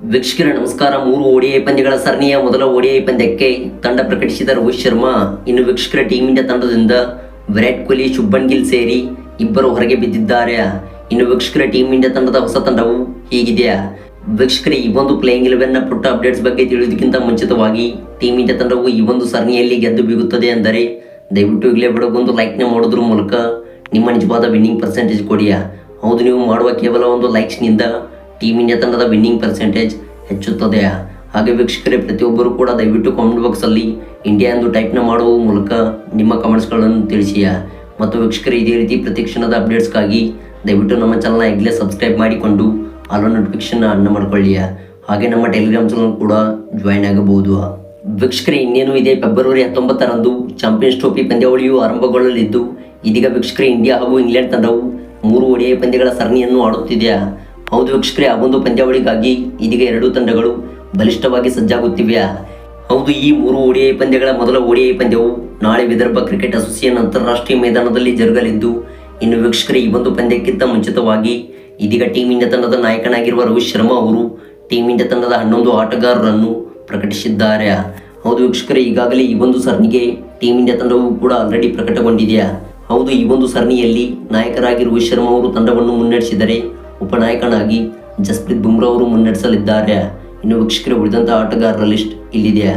ವೀಕ್ಷಕರ ನಮಸ್ಕಾರ, ಮೂರು ಓಡಿಐ ಪಂದ್ಯಗಳ ಸರಣಿಯ ಮೊದಲ ಓಡಿಐ ಪಂದ್ಯಕ್ಕೆ ತಂಡ ಪ್ರಕಟಿಸಿದ ರೋಹಿತ್ ಶರ್ಮಾ, ಇನ್ನು ವೀಕ್ಷಕರ ಟೀಮ್ ಇಂಡಿಯಾ ತಂಡದಿಂದ ವಿರಾಟ್ ಕೊಹ್ಲಿ ಶುಭನ್ ಗಿಲ್ ಸೇರಿ ಇಬ್ಬರು ಹೊರಗೆ ಬಿದ್ದಿದ್ದಾರೆ. ಇನ್ನು ವೀಕ್ಷಕರ ಟೀಮ್ ಇಂಡಿಯಾ ತಂಡದ ಹೊಸ ತಂಡವು ಹೀಗಿದೆಯಾ? ವೀಕ್ಷಕರ, ಈ ಒಂದು ಪ್ಲೇಯಿಂಗ್ ಇಲೆವೆನ್ನ ಪುಟ್ಟ ಅಪ್ಡೇಟ್ಸ್ ಬಗ್ಗೆ ತಿಳಿಯೋದಕ್ಕಿಂತ ಮುಂಚಿತವಾಗಿ ಟೀಮ್ ಇಂಡಿಯಾ ತಂಡವು ಈ ಒಂದು ಸರಣಿಯಲ್ಲಿ ಗೆದ್ದು ಬೀಗುತ್ತದೆ ಅಂದರೆ ದಯವಿಟ್ಟು ಈಗಲೇ ಲೈಕ್ ಲೈಕ್ನ ಮಾಡೋದ್ರ ಮೂಲಕ ನಿಮ್ಮ ನಿಜವಾದ ವಿನ್ನಿಂಗ್ ಪರ್ಸೆಂಟೇಜ್ ಕೊಡಿಯಾ? ಹೌದು, ನೀವು ಮಾಡುವ ಕೇವಲ ಒಂದು ಲೈಕ್ಸ್ನಿಂದ ಟೀಮ್ ಇಂಡಿಯಾ ತಂಡದ ವಿನ್ನಿಂಗ್ ಪರ್ಸೆಂಟೇಜ್ ಹೆಚ್ಚುತ್ತದೆ. ಹಾಗೆ ವೀಕ್ಷಕರೇ, ಪ್ರತಿಯೊಬ್ಬರು ಕೂಡ ದಯವಿಟ್ಟು ಕಾಮೆಂಟ್ ಬಾಕ್ಸಲ್ಲಿ ಇಂಡಿಯಾ ಎಂದು ಟೈಪ್ನ ಮಾಡುವ ಮೂಲಕ ನಿಮ್ಮ ಕಮೆಂಟ್ಸ್ಗಳನ್ನು ತಿಳಿಸಿಯ ಮತ್ತು ವೀಕ್ಷಕರೇ, ಇದೇ ರೀತಿ ಪ್ರತಿಕ್ಷಣದ ಅಪ್ಡೇಟ್ಸ್ಗಾಗಿ ದಯವಿಟ್ಟು ನಮ್ಮ ಚಾನಲ್ನ ಈಗಲೇ ಸಬ್ಸ್ಕ್ರೈಬ್ ಮಾಡಿಕೊಂಡು ಆಲ್ ನೋಟಿಫಿಕೇಶನ್ ಅನ್ನ ಮಾಡ್ಕೊಳ್ಳಿ. ಹಾಗೆ ನಮ್ಮ ಟೆಲಿಗ್ರಾಮ್ ಚಾನಲ್ ಕೂಡ ಜಾಯಿನ್ ಆಗಬಹುದು. ವೀಕ್ಷಕರೇ, ಇನ್ನೇನು ಇದೆ? ಫೆಬ್ರವರಿ ಹತ್ತೊಂಬತ್ತರಂದು ಚಾಂಪಿಯನ್ಸ್ ಟ್ರೋಫಿ ಪಂದ್ಯಾವಳಿಯು ಆರಂಭಗೊಳ್ಳಲಿದ್ದು, ಇದೀಗ ವೀಕ್ಷಕರೇ ಇಂಡಿಯಾ ಹಾಗೂ ಇಂಗ್ಲೆಂಡ್ ತಂಡವು ಮೂರು ಒಡೆಯ ಪಂದ್ಯಗಳ ಸರಣಿಯನ್ನು ಆಡುತ್ತಿದೆ. ಹೌದು ವೀಕ್ಷಕರೇ ಆ ಒಂದು ಪಂದ್ಯಾವಳಿಗಾಗಿ ಇದೀಗ ಎರಡೂ ತಂಡಗಳು ಬಲಿಷ್ಠವಾಗಿ ಸಜ್ಜಾಗುತ್ತಿವೆ ಹೌದು, ಈ ಮೂರು ಓಡಿಐ ಪಂದ್ಯಗಳ ಮೊದಲ ಓಡಿಐ ಪಂದ್ಯವು ನಾಳೆ ವಿದರ್ಭ ಕ್ರಿಕೆಟ್ ಅಸೋಸಿಯೇಷನ್ ಅಂತಾರಾಷ್ಟ್ರೀಯ ಮೈದಾನದಲ್ಲಿ ಜರುಗಲಿದ್ದು, ಇನ್ನು ವೀಕ್ಷಕರೇ, ಈ ಒಂದು ಪಂದ್ಯಕ್ಕಿಂತ ಮುಂಚಿತವಾಗಿ ಇದೀಗ ಟೀಮ್ ಇಂಡಿಯಾ ತಂಡದ ನಾಯಕನಾಗಿರುವ ರೋಹಿತ್ ಶರ್ಮಾ ಅವರು ಟೀಮ್ ಇಂಡಿಯಾ ತಂಡದ ಹನ್ನೊಂದು ಆಟಗಾರರನ್ನು ಪ್ರಕಟಿಸಿದ್ದಾರೆ. ಹೌದು ವೀಕ್ಷಕರೇ, ಈಗಾಗಲೇ ಈ ಒಂದು ಸರಣಿಗೆ ಟೀಮ್ ಇಂಡಿಯಾ ತಂಡವು ಕೂಡ ಆಲ್ರೆಡಿ ಪ್ರಕಟಗೊಂಡಿದೆಯಾ? ಹೌದು, ಈ ಒಂದು ಸರಣಿಯಲ್ಲಿ ನಾಯಕರಾಗಿ ರೋಹಿತ್ ಶರ್ಮಾ ಅವರು ತಂಡವನ್ನು ಮುನ್ನಡೆಸಿದರೆ ಉಪನಾಯಕನಾಗಿ ಜಸ್ಪ್ರೀತ್ ಬುಮ್ರಾ ಅವರು ಮುನ್ನಡೆಸಲಿದ್ದಾರೆ. ಇನ್ನು ವೀಕ್ಷಕರ ಉಳಿದಂಥ ಆಟಗಾರರ ಲಿಸ್ಟ್ ಇಲ್ಲಿದೆ.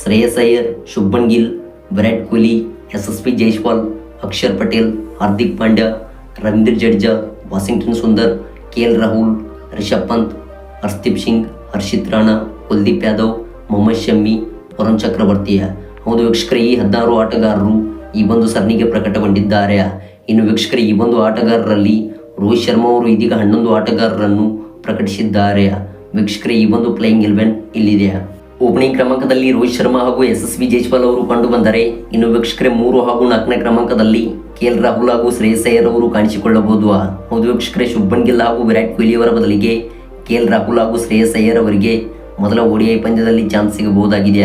ಶ್ರೇಯಸ್ ಅಯ್ಯರ್ ಶುಭನ್ ಗಿಲ್, ವಿರಾಟ್ ಕೊಹ್ಲಿ ಎಸ್ ಎಸ್ ಪಿ ಜೈಸ್ವಾಲ್, ಅಕ್ಷರ್ ಪಟೇಲ್, ಹಾರ್ದಿಕ್ ಪಾಂಡ್ಯ, ರವೀಂದ್ರ ಜಡೇಜಾ, ವಾಷಿಂಗ್ಟನ್ ಸುಂದರ್, ಕೆ ಎಲ್ ರಾಹುಲ್, ರಿಷಬ್ ಪಂತ್ ಹರ್ಷದೀಪ್ ಸಿಂಗ್, ಹರ್ಷಿತ್ ರಾಣಾ, ಕುಲ್ದೀಪ್ ಯಾದವ್, ಮೊಹಮ್ಮದ್ ಶಮ್ಮಿ ವರುಣ್ ಚಕ್ರವರ್ತಿಯ ಹೌದು ವೀಕ್ಷಕರ, ಈ ಹದಿನಾರು ಆಟಗಾರರು ಈ ಒಂದು ಸರಣಿಗೆ ಪ್ರಕಟಗೊಂಡಿದ್ದಾರೆ. ಇನ್ನು ವೀಕ್ಷಕರ, ಈ ಒಂದು ಆಟಗಾರರಲ್ಲಿ ರೋಹಿತ್ ಶರ್ಮಾ ಅವರು ಇದೀಗ ಹನ್ನೊಂದು ಆಟಗಾರರನ್ನು ಪ್ರಕಟಿಸಿದ್ದಾರೆ. ವೀಕ್ಷಕರೇ, ಈ ಒಂದು ಪ್ಲೇಯಿಂಗ್ ಇಲೆವೆನ್ ಇಲ್ಲಿದೆ. ಓಪನಿಂಗ್ ಕ್ರಮಾಂಕದಲ್ಲಿ ರೋಹಿತ್ ಶರ್ಮಾ ಹಾಗೂ ಎಸ್ ಎಸ್ ವಿ ಜೈಸ್ವಾಲ್ ಅವರು ಕಂಡು ಬಂದರೆ ಇನ್ನು ವೀಕ್ಷಕರೇ, ಮೂರು ಹಾಗೂ ನಾಲ್ಕನೇ ಕ್ರಮಾಂಕದಲ್ಲಿ ಕೆ ಎಲ್ ರಾಹುಲ್ ಹಾಗೂ ಶ್ರೇಯಸ್ ಅಯ್ಯರ್ ಅವರು ಕಾಣಿಸಿಕೊಳ್ಳಬಹುದು. ಹೌದು ವೀಕ್ಷಕರೇ, ಶುಭನ್ ಗಿಲ್ ಹಾಗೂ ವಿರಾಟ್ ಕೊಹ್ಲಿ ಅವರ ಬದಲಿಗೆ ಕೆ ಎಲ್ ರಾಹುಲ್ ಹಾಗೂ ಶ್ರೇಯಸ್ ಅಯ್ಯರ್ ಅವರಿಗೆ ಮೊದಲ ಓಡಿಐ ಪಂದ್ಯದಲ್ಲಿ ಚಾನ್ಸ್ ಸಿಗಬಹುದಾಗಿದೆ.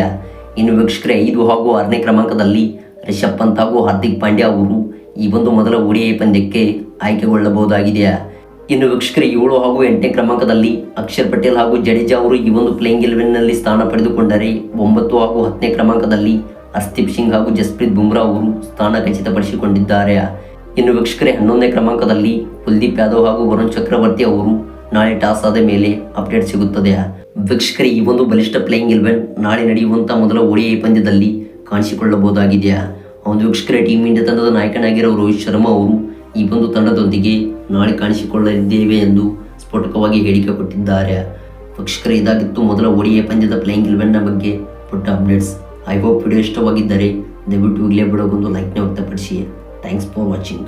ಇನ್ನು ವೀಕ್ಷಕರೇ, ಐದು ಹಾಗೂ ಆರನೇ ಕ್ರಮಾಂಕದಲ್ಲಿ ರಿಷಬ್ ಪಂತ್ ಹಾಗೂ ಹಾರ್ದಿಕ್ ಪಾಂಡ್ಯ ಅವರು ಈ ಒಂದು ಮೊದಲ ಓಡಿಐ ಪಂದ್ಯಕ್ಕೆ ಆಯ್ಕೆಗೊಳ್ಳಬಹುದಾಗಿದೆ ಇನ್ನು ವೀಕ್ಷಕರೇ, ಏಳು ಹಾಗೂ ಎಂಟನೇ ಕ್ರಮಾಂಕದಲ್ಲಿ ಅಕ್ಷರ್ ಪಟೇಲ್ ಹಾಗೂ ಜಡೇಜಾ ಅವರು ಈ ಒಂದು ಪ್ಲೇಯಿಂಗ್ನಲ್ಲಿ ಸ್ಥಾನ ಪಡೆದುಕೊಂಡರೆ ಒಂಬತ್ತು ಹಾಗೂ ಹತ್ತನೇ ಕ್ರಮಾಂಕದಲ್ಲಿ ಹರ್ದೀಪ್ ಸಿಂಗ್ ಹಾಗೂ ಜಸ್ಪ್ರೀತ್ ಬುಮ್ರಾ ಅವರು ಸ್ಥಾನ ಖಚಿತಪಡಿಸಿಕೊಂಡಿದ್ದಾರೆ. ಇನ್ನು ವೀಕ್ಷಕರೇ, ಹನ್ನೊಂದನೇ ಕ್ರಮಾಂಕದಲ್ಲಿ ಕುಲ್ದೀಪ್ ಯಾದವ್ ಹಾಗೂ ವರುಣ್ ಚಕ್ರವರ್ತಿ ಅವರು ನಾಳೆ ಟಾಸ್ ಆದ ಮೇಲೆ ಅಪ್ಡೇಟ್ ಸಿಗುತ್ತದೆ. ವೀಕ್ಷಕರೇ, ಈ ಒಂದು ಬಲಿಷ್ಠ ಪ್ಲೇಯಿಂಗ್ ಇಲೆವೆನ್ ನಾಳೆ ನಡೆಯುವಂಥ ಮೊದಲ ಓಡಿಐ ಪಂದ್ಯದಲ್ಲಿ ಕಾಣಿಸಿಕೊಳ್ಳಬಹುದಾಗಿದೆಯಾ? ಒಂದು ವೀಕ್ಷಕರೇ ಟೀಮ್ ಇಂಡಿಯಾ ತಂಡದ ನಾಯಕನಾಗಿರೋ ರೋಹಿತ್ ಶರ್ಮಾ ಅವರು ಈ ಒಂದು ತಂಡದೊಂದಿಗೆ ನಾಳೆ ಕಾಣಿಸಿಕೊಳ್ಳಲಿದ್ದೇವೆ ಎಂದು ಸ್ಫೋಟಕವಾಗಿ ಹೇಳಿಕೆ ಕೊಟ್ಟಿದ್ದಾರೆ ಪಕ್ಷಕರ ಇದಾಗಿತ್ತು ಮೊದಲ ಒಡಿಯ ಪಂದ್ಯದ ಪ್ಲೇಯಿಂಗ್ ಇಲೆವೆನ್ನ ಬಗ್ಗೆ ಪುಟ್ಟ ಅಪ್ಡೇಟ್ಸ್. ಐ ಹೋಪ್ ವಿಡಿಯೋ ಇಷ್ಟವಾಗಿದ್ದರೆ ದಯವಿಟ್ಟು ಇಲ್ಲೇ ಬಿಡೋಗೊಂದು ಲೈಕ್ನ ವ್ಯಕ್ತಪಡಿಸಿ. Thanks for watching